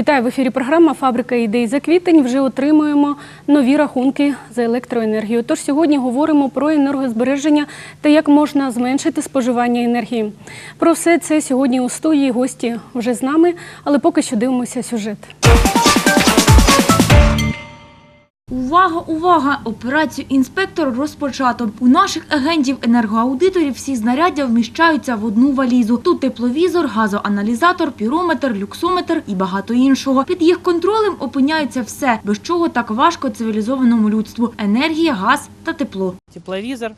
Вітаю в ефірі. Програма Фабрика ідей за квітень. Вже отримуємо нові рахунки за електроенергію. Тож сьогодні говоримо про енергозбереження та як можна зменшити споживання енергії. Про все це сьогодні у студії гості вже з нами, але поки що дивимося сюжет. Увага, увага! Операцію інспектор розпочато. У наших агентів енергоаудиторів всі знаряддя вміщаються в одну валізу. Тут тепловізор, газоаналізатор, пірометр, люксометр і багато іншого. Під їх контролем опиняється все, без чого так важко цивілізованому людству: енергія, газ та тепло. тепловизор,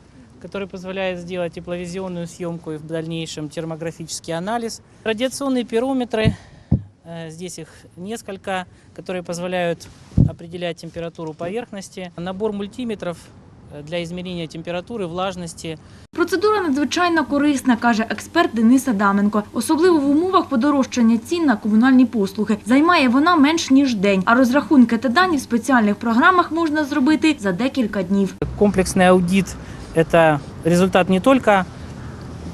который позволяет сделать тепловизионную съемку и в дальнейшем термографический анализ. Радиационные пирометры, э, здесь их несколько, которые позволяют определять температуру поверхности. Набор мультиметров э, для измерения температуры, влажности, Процедура надзвичайно корисна, каже експерт Денис Адаменко. Особливо в умовах подорожчання цін на комунальні послуги. Займає вона менш ніж день, а розрахунки та дані в спеціальних програмах можна зробити за декілька днів. Комплексный аудит – это результат не только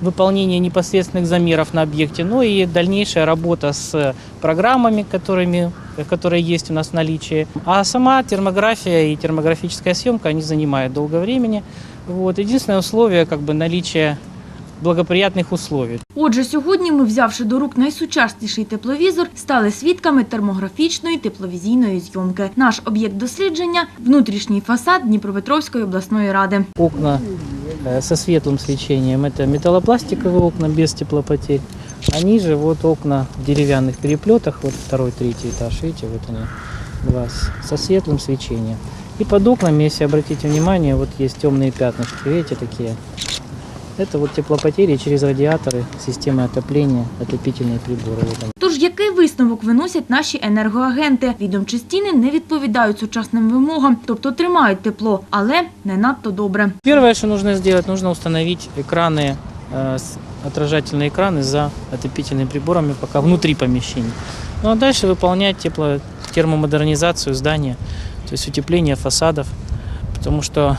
выполнения непосредственных замеров на объекте, но и дальнейшая работа с программами, которыми, которые есть у нас в наличии. А сама термография и термографическая съемка, они занимают долго времени. Вот. Единственное условие – как бы наличие благоприятных условий. Отже, сьогодні ми, взявши до рук найсучасніший тепловізор, стали свідками термографічної тепловізійної зйомки. Наш об'єкт дослідження – внутрішній фасад Дніпропетровської обласної ради. Окна э, со светлым свечением – это металлопластиковые окна без теплопотерь. А ниже вот окна в деревянных переплетах, вот второй, третий этаж, видите, вот они, два, со светлым свечением. И под окнами, если обратите внимание, вот есть темные пятнышки, видите, такие. Это вот теплопотери через радиаторы, системы отопления, отопительные приборы. Вот они. Тож який висновок виносять наші енергоагенти? Відомчі стіни не відповідають сучасним вимогам, тобто тримають тепло, але не надто добре. Первое, что нужно сделать, нужно установить экраны, э, с- отражательные экраны за отопительными приборами пока внутри помещения. Ну а дальше выполнять тепло, термомодернизацию здания, то есть утепление фасадов, потому что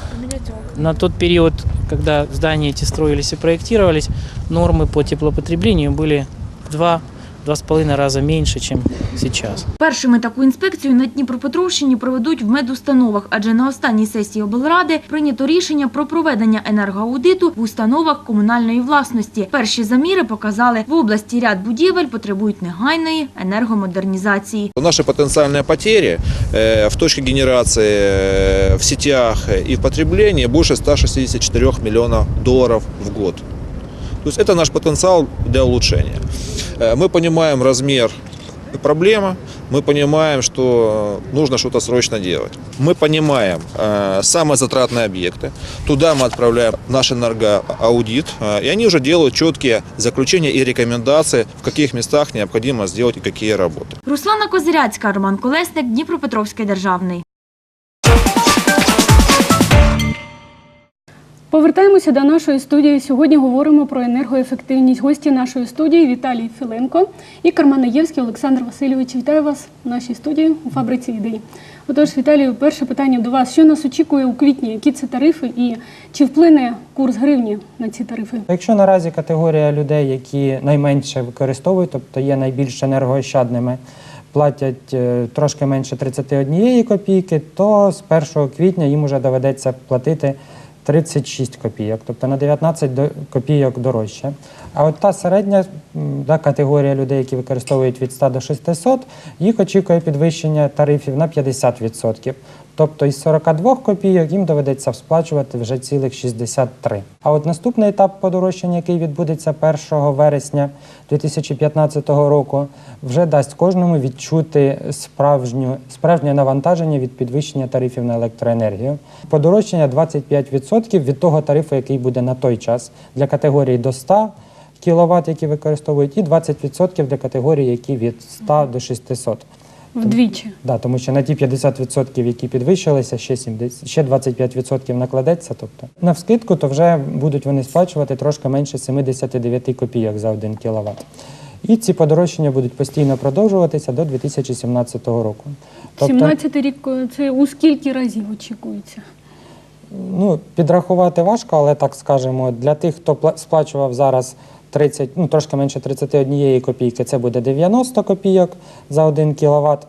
на тот период, когда здания эти строились и проектировались, нормы по теплопотреблению были в два, два с половиной раза меньше, чем сейчас. Першими таку інспекцію на Дніпропетровщині проведуть в медустановах, адже на останній сесії облради прийнято рішення про проведення енергоаудиту в установах комунальної власності. Перші заміри показали, в області ряд будівель потребують негайної енергомодернізації. Наши потенциальные потери э, в точке генерации, э, в сетях и в потреблении больше 164 миллионов долларов в год. То есть это наш потенциал для улучшения. Э, Мы понимаем размер проблемы, мы понимаем, что нужно что-то срочно делать. Мы понимаем э, самые затратные объекты. Туда мы отправляем наш энергоаудит, э, и они уже делают четкие заключения и рекомендации, в каких местах необходимо сделать и какие работы. Руслана Козиряцька, Роман Колесник, Дніпропетровський державний. Повертаємося до нашої студії. Сьогодні говоримо про енергоефективність. Гості нашої студії Віталій Філенко і Карманаєвський Олександр Васильович. Вітаю вас в нашій студії у фабриці ідей. Отож, Віталію, перше питання до вас: що нас очікує у квітні? Які це тарифи, і чи вплине курс гривні на ці тарифи? Якщо наразі категорія людей, які найменше використовують, тобто є найбільш енергоощадними, платять е, трошки менше 31 копійки, то з 1 квітня їм вже доведеться платити 36 копійок, тобто на 19 до- копійок дорожче. А от та середня да, категорія людей, які використовують від 100 до 600, їх очікує підвищення тарифів на 50%. Тобто із 42 копійок їм доведеться сплачувати вже цілих 63. А от наступний етап подорожчання, який відбудеться 1 вересня 2015 року, вже дасть кожному відчути справжню, справжнє навантаження від підвищення тарифів на електроенергію. Подорожчання 25% від того тарифу, який буде на той час для категорії до 100 кВт, які використовують, і 20% для категорії, які від 100 до 600. Вдвічі. Да, тому що на ті 50%, які підвищилися, ще 70, ще 25% накладеться. Тобто на вскидку, то вже будуть вони сплачувати трошки менше 79 копійок за 1 кВт. І ці подорожчання будуть постійно продовжуватися до 2017 року. Тобто, 17 рік е, це у скільки разів очікується? ну, підрахувати важко, але так скажемо, для тих, хто пла- сплачував зараз 30, ну, трошки менше 31 копійки, це буде 90 копійок за 1 кВт,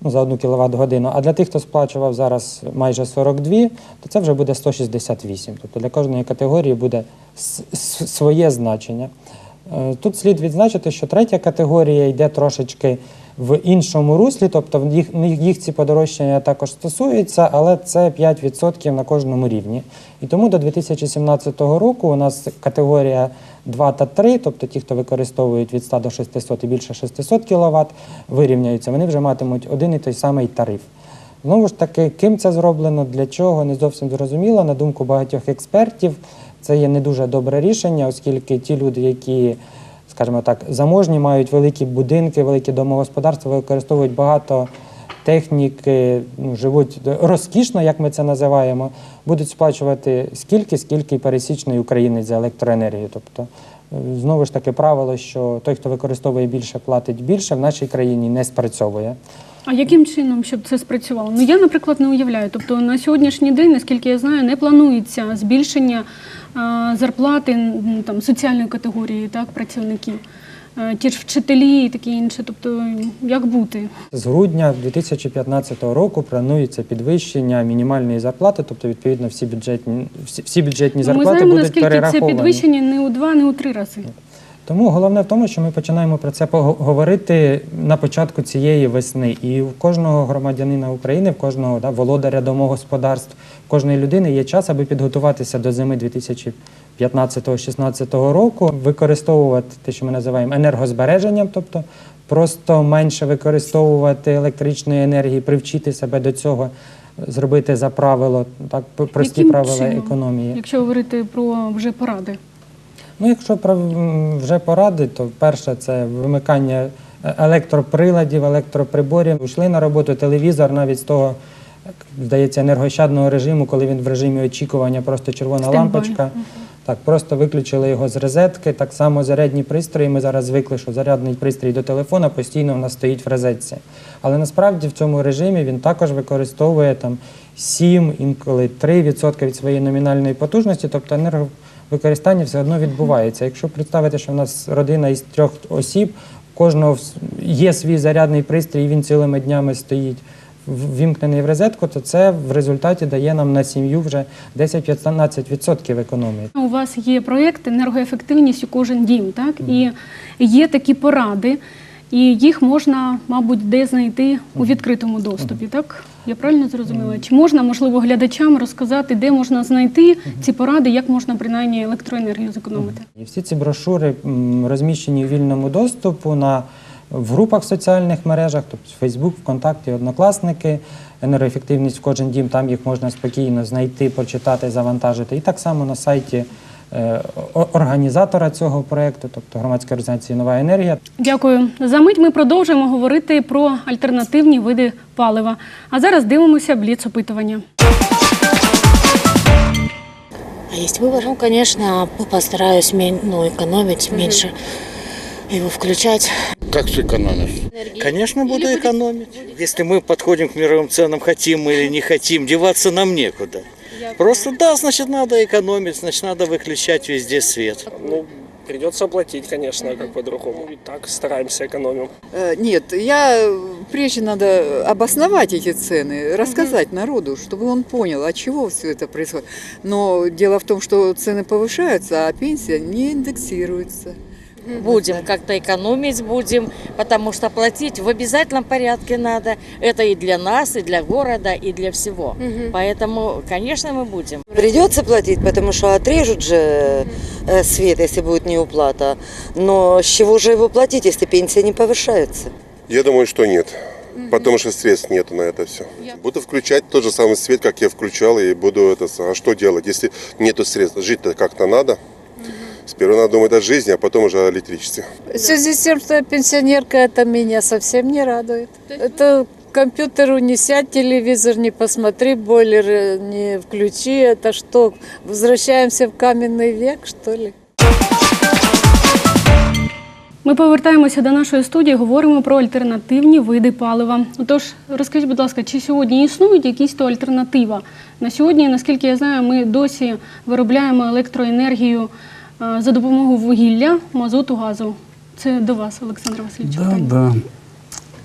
ну, за 1 кВт годину. А для тих, хто сплачував зараз майже 42, то це вже буде 168. Тобто для кожної категорії буде своє значення. Е, Тут слід відзначити, що третя категорія йде трошечки в іншому руслі, тобто їх, їх ці подорожчання також стосуються, але це 5% на кожному рівні. І тому до 2017 року у нас категорія 2 та 3, тобто ті, хто використовують від 100 до 600 і більше 600 кВт, вирівняються, вони вже матимуть один і той самий тариф. Знову ж таки, ким це зроблено, для чого, не зовсім зрозуміло. На думку багатьох експертів, це є не дуже добре рішення, оскільки ті люди, які, скажімо так, заможні, мають великі будинки, великі домогосподарства, використовують багато техніки, ну, живуть розкішно, як ми це називаємо, будуть сплачувати скільки, скільки пересічний українець за електроенергію. Тобто, е, знову ж таки, правило, що той, хто використовує більше, платить більше, в нашій країні не спрацьовує. А яким чином, щоб це спрацювало? Ну я, наприклад, не уявляю. Тобто на сьогоднішній день, наскільки я знаю, не планується збільшення зарплати там соціальної категорії так, працівників. Ті ж вчителі і таке інше. Тобто, як бути? З грудня 2015 року планується підвищення мінімальної зарплати, тобто відповідно всі бюджетні всі, всі бюджетні Ну, Ми зарплати знаємо, будуть наскільки це підвищення не у два, не у три рази. Тому головне в тому, що ми починаємо про це поговорити на початку цієї весни. І в кожного громадянина України, в кожного да, володаря домогосподарств, в кожної людини є час, аби підготуватися до зими 2015-16 року, використовувати те, що ми називаємо енергозбереженням, тобто просто менше використовувати електричної енергії, привчити себе до цього, зробити за правило, так прості Яким правила чином? економії. Якщо говорити про вже поради. Ну, якщо вже поради, то перше це вимикання е, електроприладів, електроприборів. Йшли на роботу телевізор навіть з того, здається, енергощадного режиму, коли він в режимі очікування, просто червона лампочка. Так, просто виключили його з розетки. Так само зарядні пристрої. Ми зараз звикли, що зарядний пристрій до телефона постійно в нас стоїть в розетці. Але насправді в цьому режимі він також використовує там 7, інколи 3% від своєї номінальної потужності, тобто енерговикористання все одно відбувається. Якщо представити, що в нас родина із трьох осіб, кожного є свій зарядний пристрій, і він цілими днями стоїть в- ввімкнений в розетку, то це в результаті дає нам на сім'ю вже 10-15% економії. У вас є проєкт енергоефективність у кожен дім, так? І є такі поради, і їх можна, мабуть, де знайти у відкритому доступі, так? Я правильно зрозуміла? Чи можна, можливо, глядачам розказати, де можна знайти ці поради, як можна принаймні електроенергію зекономити? І всі ці брошури розміщені у вільному доступу на в групах в соціальних мережах, тобто Facebook, ВКонтакті, Однокласники, енергоефективність в кожен дім. Там їх можна спокійно знайти, почитати, завантажити. І так само на сайті організатора цього проєкту, тобто громадської організації Нова енергія. Дякую. За мить ми продовжимо говорити про альтернативні види палива. А зараз дивимося бліц-опитування. А Есть выбор? Ну, конечно, постараюсь мен- ну, экономить, меньше его включать. Как все экономишь? Конечно, буду экономить. Если мы подходим к мировым ценам, хотим мы или не хотим, деваться нам некуда. Просто да, значит, надо экономить, значит, надо выключать везде свет. Ну, придется оплатить, конечно, как по-другому. И так стараемся, экономим. Э, Нет, я э, прежде надо обосновать эти цены, рассказать народу, чтобы он понял, от чего все это происходит. Но дело в том, что цены повышаются, а пенсия не индексируется. Будем как-то экономить будем, потому что платить в обязательном порядке надо. Это и для нас, и для города, и для всего. Поэтому, конечно, мы будем. Придется платить, потому что отрежут же э, свет, если будет неуплата. Но с чего же его платить, если пенсия не повышается? Я думаю, что нет. Потому что средств нету на это все. Буду включать тот же самый свет, как я включал, и буду это. А что делать, если нету средств? Жить-то как-то надо. Сперва надо думать о жизни, а потом уже о электричестве. В связи с тем, что я пенсионерка, это меня совсем не радует. Это к компьютеру не сядь, телевизор не посмотри, бойлер э, не включи. Это что, возвращаемся в каменный век, что ли? Ми повертаємося до нашої студії, говоримо про альтернативні види палива. Отож, розкажіть, будь ласка, чи сьогодні існують якісь то альтернатива? На сьогодні, наскільки я знаю, ми досі виробляємо електроенергію е, за допомогою вугілля, мазуту, газу. Це до вас, Олександр Васильович. Да, питання. да.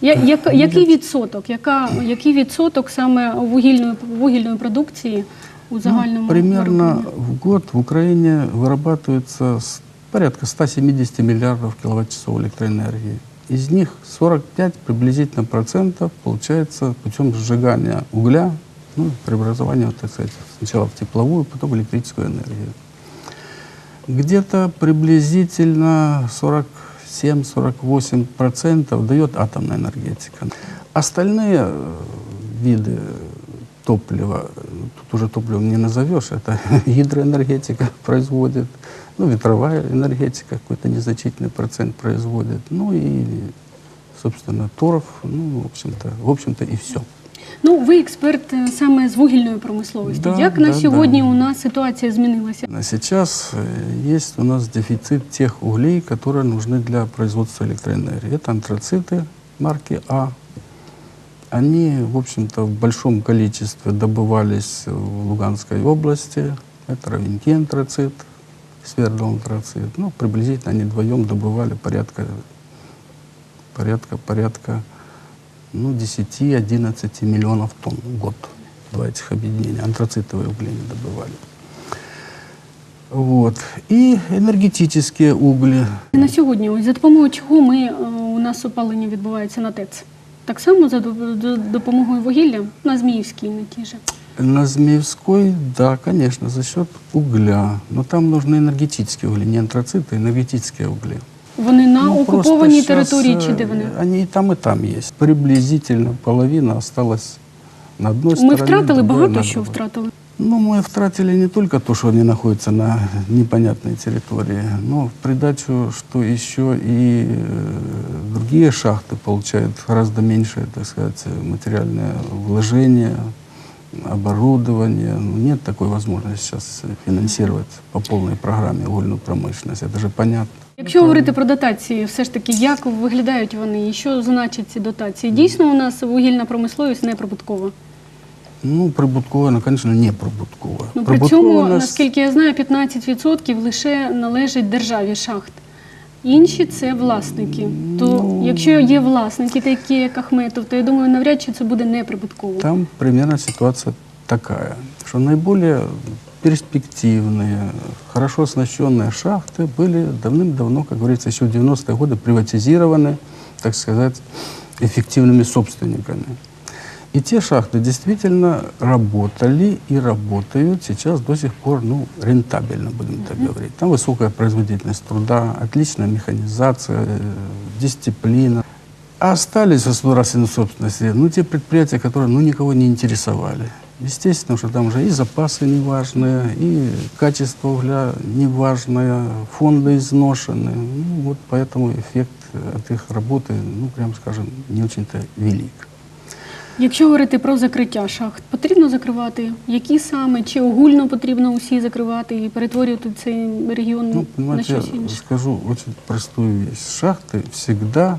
Я, як, який відсоток? Яка, який відсоток саме вугільної, вугільної продукції у загальному? Ну, примерно виробленні? в год в Украине вырабатывается с- порядка 170 миллиардов киловатт-часов электроэнергии. Из них 45 приблизительно процентов получается путем сжигания угля, ну, преобразования, так сказать, сначала в тепловую, потом в электрическую энергию. Где-то приблизительно 47-48 процентов дает атомная энергетика. Остальные э, виды топлива, э, тут уже топливом не назовешь, это гидроэнергетика производит, ну, ветровая энергетика какой-то незначительный процент производит, ну и, собственно, торф, ну, в общем-то, в общем-то и все. Ну, ви експерт е, саме з вугільної промисловості. Да, Як на да, сьогодні да. у нас ситуація змінилася? А Сейчас э, есть у нас дефицит тех углей, которые нужны для производства электроэнергии. Это антрациты марки А. Они, в общем-то, в большом количестве добывались в Луганской области. Это Равенки антрацит, Свердлов антрацит. Ну, приблизительно они вдвоем добывали порядка, порядка, порядка ну, 10-11 миллионов тонн в год. Два этих объединения. Антрацитовые угли не добывали. Вот. И энергетические угли. На сьогодні, ось за допомогою чого ми е, у нас опалення відбувається на ТЕЦ? Так само за до- до- допомогою вугілля на Зміївській на ті же. На Змеевской, да, конечно, за счет угля. Но там нужны энергетические угли, не антрациты, а энергетические угли. Вони на Ну, просто окупованій щас, території чи э, де вони? Они и там, и там есть. Приблизительно половина осталась на одной Ми стороне. втратили другой багато на що другой. втратили. Ну, мы втратили не только то, что они находятся на непонятной территории, но в придачу, что еще и э, другие шахты получают гораздо меньшее, так сказать, материальное вложение, оборудование. Ну, нет такой возможности сейчас финансировать по полной программе угольную промышленность. Это же понятно. Якщо говорити про дотації, все ж таки, як виглядають вони і що значать ці дотації? Дійсно, у нас вугільна промисловість не прибуткова. Ну, прибуткова, ну, не прибуткова. Ну, при Прибуткова цьому, нас- наскільки я знаю, 15% лише належить державі шахт. Інші це власники. То Ну. якщо є власники, такі як Ахметов, то я думаю, навряд чи це буде неприбутково. Там примерно ситуация такая, что наиболее перспективные, хорошо оснащенные шахты были давным-давно, как говорится, еще в 90-е годы приватизированы, так сказать, эффективными собственниками. И те шахты действительно работали и работают сейчас до сих пор ну, рентабельно, будем так говорить. Там высокая производительность труда, отличная механизация, э, дисциплина. А остались в государственной собственности ну, те предприятия, которые ну, никого не интересовали. Естественно, что там уже и запасы неважные, и качество угля неважное, фонды изношены. Ну, вот поэтому эффект от их работы, ну, прям скажем, не очень-то велик. Якщо говорити про закриття шахт, потрібно закривати? Які саме? Чи огульно потрібно усі закривати і перетворювати цей регіон Ну, на понимаете, я щось інше? скажу очень простую вещь. Шахты всегда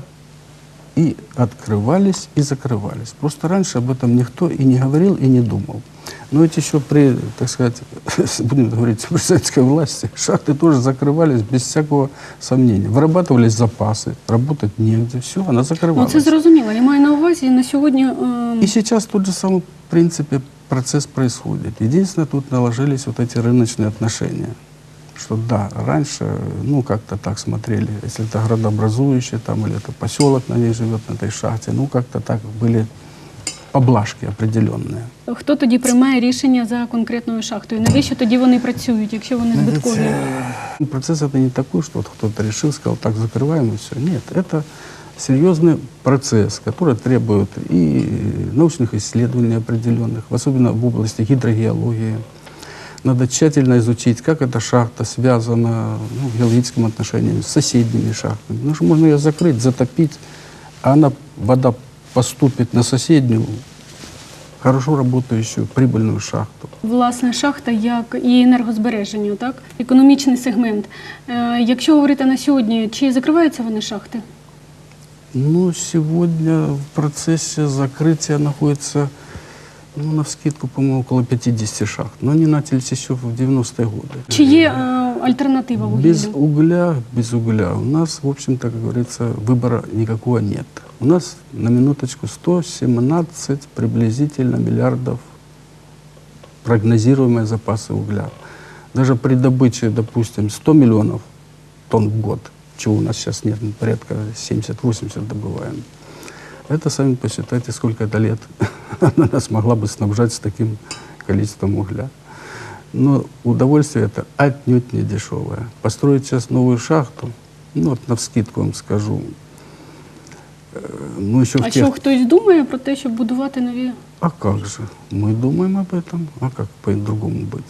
и открывались, и закрывались. Просто раньше об этом никто и не говорил, и не думал. Но ведь еще при, так сказать, будем говорить, при советской власти, шахты тоже закрывались без всякого сомнения. Вырабатывались запасы, работать негде, все, она Ну, закрывалась. це зрозуміло. Я маю на увазі на сьогодні. е, И сейчас тот же самый, в принципе, процесс происходит. Единственное, тут наложились вот эти рыночные отношения. Что да, раньше, ну, как-то так смотрели, если это городообразующий там, или это поселок на ней живет, на этой шахте, ну, как-то так были поблажки определенные. Хто тоді приймає рішення за конкретною шахтою? Навіщо тоді вони працюють, якщо вони збиткові? Ну, Процесс это не такой, что вот кто-то решил, сказал, так, закрываем и все. Нет, это серьезный процесс, который требует и научных исследований определенных, особенно в области гидрогеологии. Надо тщательно изучить, как эта шахта связана ну, в геологическом отношении с соседними шахтами. Потому что можно ее закрыть, затопить, а она, вода поступит на соседнюю, хорошо работающую, прибыльную шахту. Власне, шахта як і енергозбереження, так? Економічний сегмент. Е, Якщо говорити на сьогодні, чи закриваються вони шахти? Ну, сегодня в процессе закрытия находится Ну, на скидку, по-моему, около 50 шахт. Но они начались еще в 90-е годы. Чи є е, альтернатива Без вугіллю? угля, без угля у нас, в общем-то, как говорится, выбора никакого нет. У нас на минуточку 117 приблизительно миллиардов прогнозируемые запасы угля. Даже при добыче, допустим, 100 миллионов тонн в год, чего у нас сейчас нет, мы порядка 70-80 добываем. Это сами посчитайте, сколько это лет она нас могла бы снабжать с таким количеством угля. Но удовольствие это отнюдь не дешевое. Построить сейчас новую шахту, ну вот на вскидку вам скажу, э, ну еще в А тех... що хтось думає про те, щоб будувати нові? А как же? Мы думаем об этом. А как по-другому быть?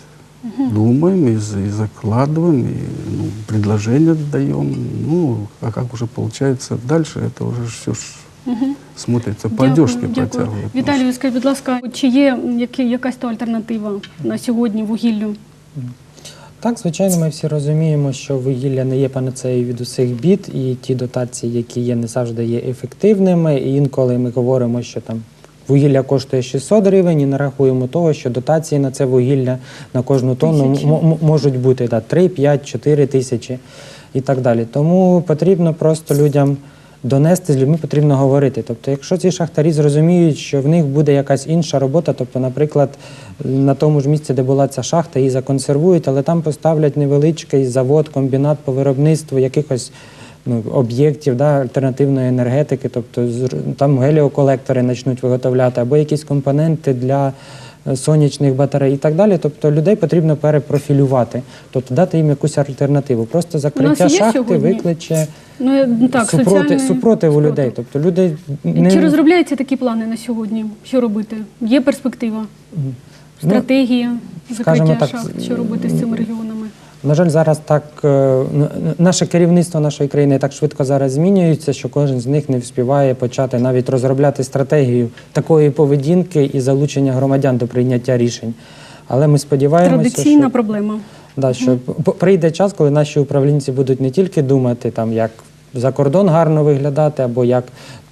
Думаем и, и закладываем, и ну, предложения даем. Ну, а как уже получается дальше, это уже все смотрится по одежке протягивает. Віталію, скажіть, будь ласка, чи є якась то альтернатива на сьогодні вугіллю? Так, звичайно, ми всі розуміємо, що вугілля не є панацеєю від усіх бід, і ті дотації, які є, не завжди є ефективними. І інколи ми говоримо, що там вугілля коштує 600 гривень, і нарахуємо того, що дотації на це вугілля на кожну тонну можуть бути да, 3, 5, 4 тисячі і так далі. Тому потрібно просто людям. Донести з людьми потрібно говорити. Тобто, якщо ці шахтарі зрозуміють, що в них буде якась інша робота, тобто, наприклад, на тому ж місці, де була ця шахта, її законсервують, але там поставлять невеличкий завод, комбінат по виробництву якихось ну, об'єктів да, альтернативної енергетики, тобто там геліоколектори почнуть виготовляти, або якісь компоненти для е, сонячних батарей і так далі. Тобто людей потрібно перепрофілювати, тобто дати їм якусь альтернативу. Просто закриття шахти сьогодні викличе Ну ну, так, супроти, соціальний супротив у людей. Тобто люди не Чи розробляються такі плани на сьогодні? Що робити? Є перспектива, стратегія закриття так, шахт, що робити з цими регіонами? На жаль, зараз так е, наше керівництво нашої країни так швидко зараз змінюється, що кожен з них не вспіває почати навіть розробляти стратегію такої поведінки і залучення громадян до прийняття рішень. Але ми сподіваємося, Традиційна що, проблема. да, що п- прийде час, коли наші управлінці будуть не тільки думати, там, як за кордон гарно виглядати, або як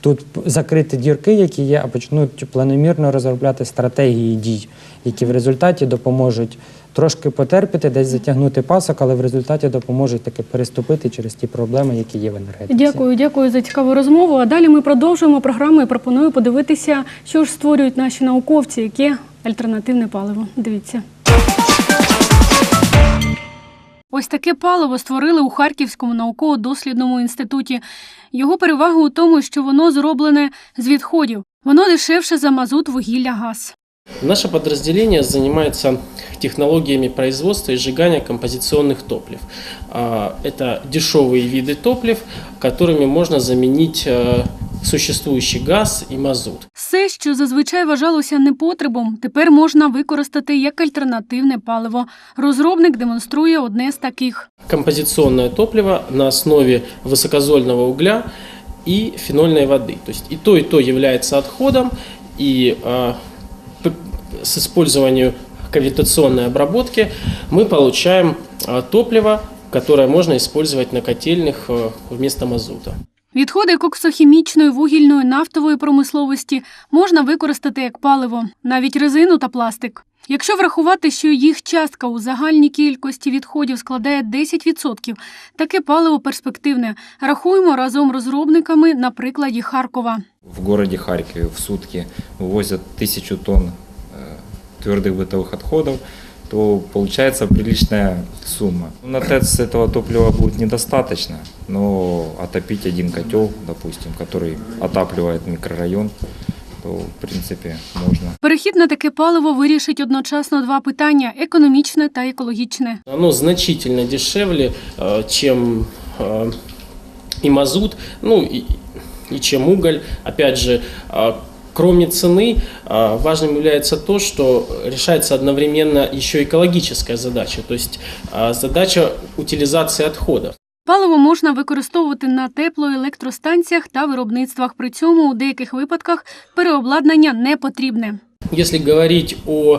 тут закрити дірки, які є, а почнуть планомірно розробляти стратегії дій, які в результаті допоможуть трошки потерпіти, десь затягнути пасок, але в результаті допоможуть таки переступити через ті проблеми, які є в енергетиці. Дякую, дякую за цікаву розмову. А далі ми продовжуємо програму і пропоную подивитися, що ж створюють наші науковці, яке альтернативне паливо. Дивіться. Ось таке паливо створили у Харківському науково-дослідному інституті. Його перевага у тому, що воно зроблене з відходів. Воно дешевше за мазут, вугілля, газ. Наше подразделение занимается технологиями производства и сжигания композиционных топлив. А, Это дешевые виды топлив, которыми можно заменить э, существующий газ и мазут. Все, що зазвичай вважалося непотребом, тепер можна використати як альтернативне паливо. Розробник демонструє одне з таких. Композиционное топливо на основе высокозольного угля и фенольной воды. То есть и то, и то является отходом, и а, п- с использованием кавитационной обработки мы получаем а, топливо, которое можно использовать на котельных а, вместо мазута. Відходи коксохімічної, вугільної, нафтової промисловості можна використати як паливо, навіть резину та пластик. Якщо врахувати, що їх частка у загальній кількості відходів складає 10%, таке паливо перспективне. Рахуємо разом розробниками на прикладі Харкова. В городе Харькове в сутки вывозят тысячу тонн э, твердых бытовых отходов, то получается приличная сумма. На ТЭЦ этого топлива будет недостаточно, но отопить один котел, допустим, который отапливает микрорайон, то в принципе можно. Перехід на таке паливо вирішить одночасно два питання економічне та екологічне. Оно значительно дешевле, э, чем э, и мазут, ну и, и чем уголь. Опять же, э, кроме цены, э, важным является то, что решается одновременно еще экологическая задача, то есть э, задача утилизации отходов. Паливо можна використовувати на теплоелектростанціях та виробництвах. При цьому у деяких випадках переобладнання не потрібне. Если говорить о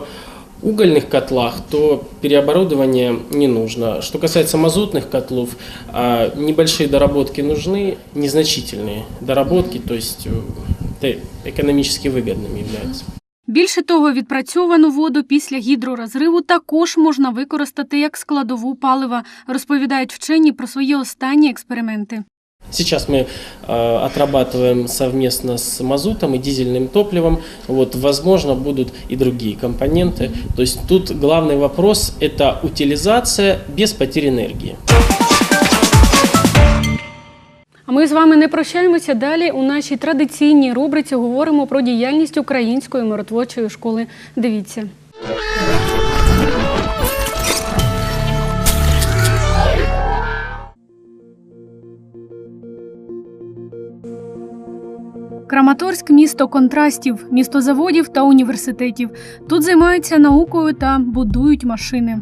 угольных котлах, то переоборудование не нужно. Что касается мазутных котлов, а, небольшие доработки нужны, незначительные доработки, то есть э, это экономически выгодными являются. Більше того, відпрацьовану воду після гідророзриву також можна використати як складову палива, розповідають вчені про свої останні експерименти. Сейчас мы э, отрабатываем совместно с мазутом и дизельным топливом. Вот, возможно, будут и другие компоненты. То есть тут главный вопрос – это утилизация без потери энергии. А ми з вами не прощаємося далі. У нашій традиційній рубриці говоримо про діяльність української миротворчої школи. Дивіться. Краматорськ місто контрастів, місто заводів та університетів. Тут займаються наукою та будують машини.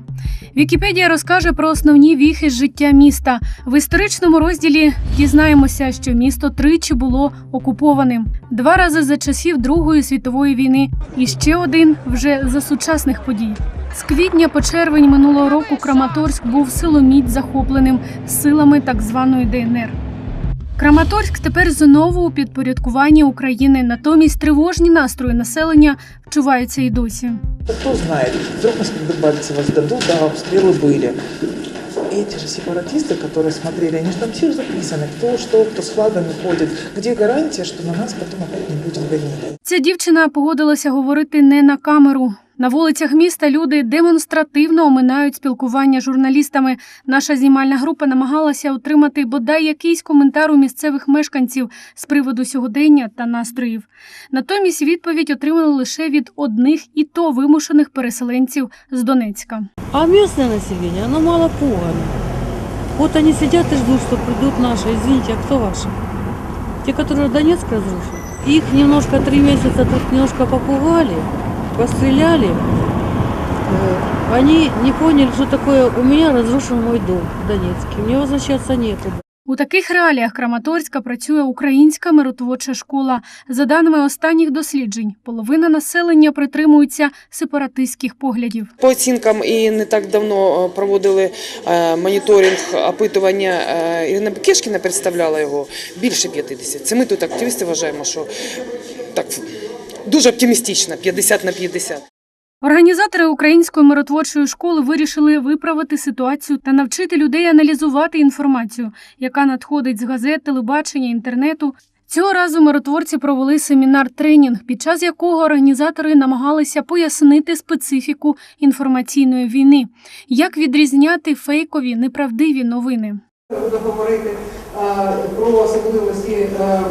Вікіпедія розкаже про основні віхи життя міста. В історичному розділі дізнаємося, що місто тричі було окупованим два рази за часів Другої світової війни, і ще один вже за сучасних подій. З квітня по червень минулого року Краматорськ був силоміць захопленим силами так званої ДНР. Краматорськ тепер знову у підпорядкуванні України. Натомість тривожні настрої населення вчуваються і досі. Кто знает, вдруг нас в Дебальцево сдадут, да, обстрелы были. Эти же сепаратисты, которые смотрели, они же там все записаны, кто что, кто с флагами ходит. Где гарантия, что на нас потом опять не будет гонения? Ця дівчина погодилася говорити не на камеру. На вулицях міста люди демонстративно оминають спілкування з журналістами. Наша знімальна група намагалася отримати бодай якийсь коментар у місцевих мешканців з приводу сьогодення та настроїв. Натомість відповідь отримали лише від одних і то вимушених переселенців з Донецька. А местное население, оно мало пугано. Вот они сидят и ждут, что придут наши. Извините, а кто ваши? Те, которые Донецк разрушили. Их немножко три месяца тут немножко попугали, постреляли. Э, Они не поняли, что такое у меня разрушен мой дом в Донецке. Мне возвращаться некуда. У таких реаліях Краматорська працює українська миротворча школа. За даними останніх досліджень, половина населення притримується сепаратистських поглядів. По оцінкам і не так давно е, проводили е, моніторинг опитування. е, Ірина Бекешкіна представляла його більше 50. Це ми тут активісти вважаємо, що так дуже оптимістично, 50 на 50. Організатори української миротворчої школи вирішили виправити ситуацію та навчити людей аналізувати інформацію, яка надходить з газет, телебачення, інтернету. Цього разу миротворці провели семінар-тренінг, під час якого організатори намагалися пояснити специфіку інформаційної війни, як відрізняти фейкові неправдиві новини. Буду говорити е, про особливості е,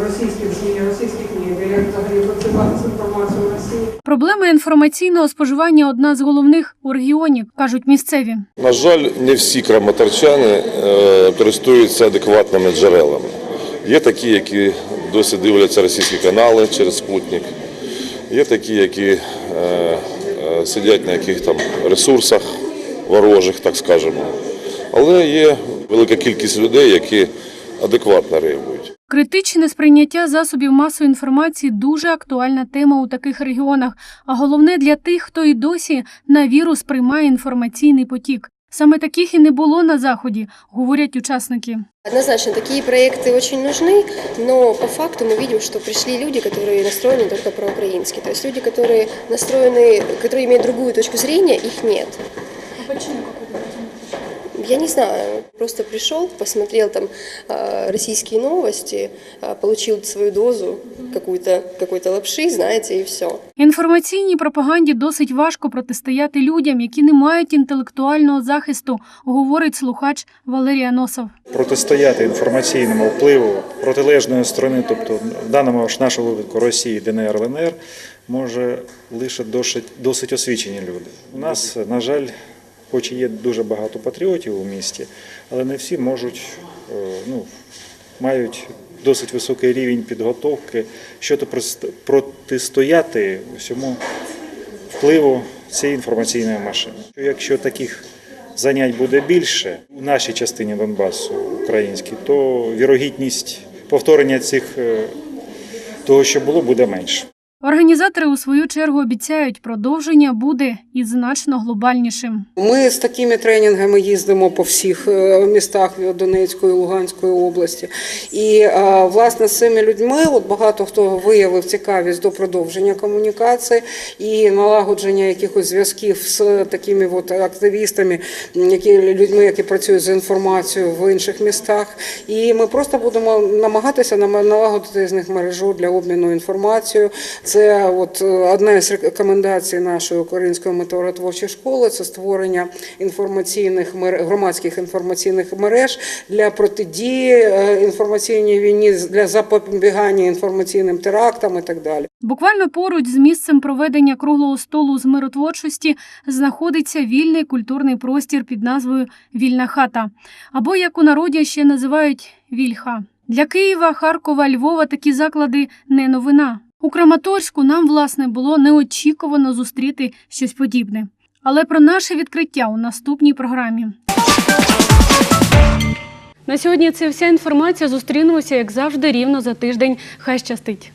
російських ЗМІ, російських медіа, як взагалі працювати з інформацією в Росії. Проблема інформаційного споживання одна з головних у регіоні, кажуть місцеві. На жаль, не всі краматорчани е, користуються адекватними джерелами. Є такі, які досі дивляться російські канали через спутник. Є такі, які е, е, сидять на яких там ресурсах ворожих, так скажемо. Але є велика кількість людей, які адекватно реагують. Критичне сприйняття засобів масової інформації дуже актуальна тема у таких регіонах, а головне для тих, хто і досі на віру сприймає інформаційний потік. Саме таких і не було на заході, говорять учасники. Однозначно, такие проекты очень нужны, но по факту мы видим, что пришли люди, которые настроены только проукраински. То есть люди, которые настроены, которые имеют другую точку зрения, их нет. А почему? Я не знаю, просто пришел, посмотрел там а, российские новости, а, получил свою дозу какую-то какой-то лапши, знаете, и все. Інформаційній пропаганді досить важко протистояти людям, які не мають інтелектуального захисту, говорить слухач Валерія Носов. протистояти інформаційному впливу протилежної сторони, тобто в даному ж нашому випадку Росії, ДНР, ЛНР, може лише досить, досить освічені люди. У нас, на жаль, хоч і є дуже багато патріотів у місті, але не всі можуть, е, ну, мають досить високий рівень підготовки, щодо протистояти всьому впливу цієї інформаційної машини. Якщо таких занять буде більше у нашій частині Донбасу українській, то вірогідність повторення цих е, того, що було, буде менше. Організатори у свою чергу обіцяють, продовження буде і значно глобальнішим. Ми з такими тренінгами їздимо по всіх е, містах Донецької, Луганської області. І е, власне з цими людьми от багато хто виявив цікавість до продовження комунікації і налагодження якихось зв'язків з такими от активістами, які людьми, які працюють з інформацією в інших містах. І ми просто будемо намагатися нам- налагодити з них мережу для обміну інформацією. Це от е, одна з рекомендацій нашої української метеоротворчої школи це створення інформаційних громадських інформаційних мереж для протидії е, інформаційній війні, для запобігання інформаційним терактам і так далі. Буквально поруч з місцем проведення круглого столу з миротворчості знаходиться вільний культурний простір під назвою Вільна хата, або як у народі ще називають Вільха. Для Києва, Харкова, Львова такі заклади не новина. У Краматорську нам, власне, було неочікувано зустріти щось подібне. Але про наше відкриття у наступній програмі. На сьогодні це вся інформація. Зустрінемося, як завжди, рівно за тиждень. Хай щастить.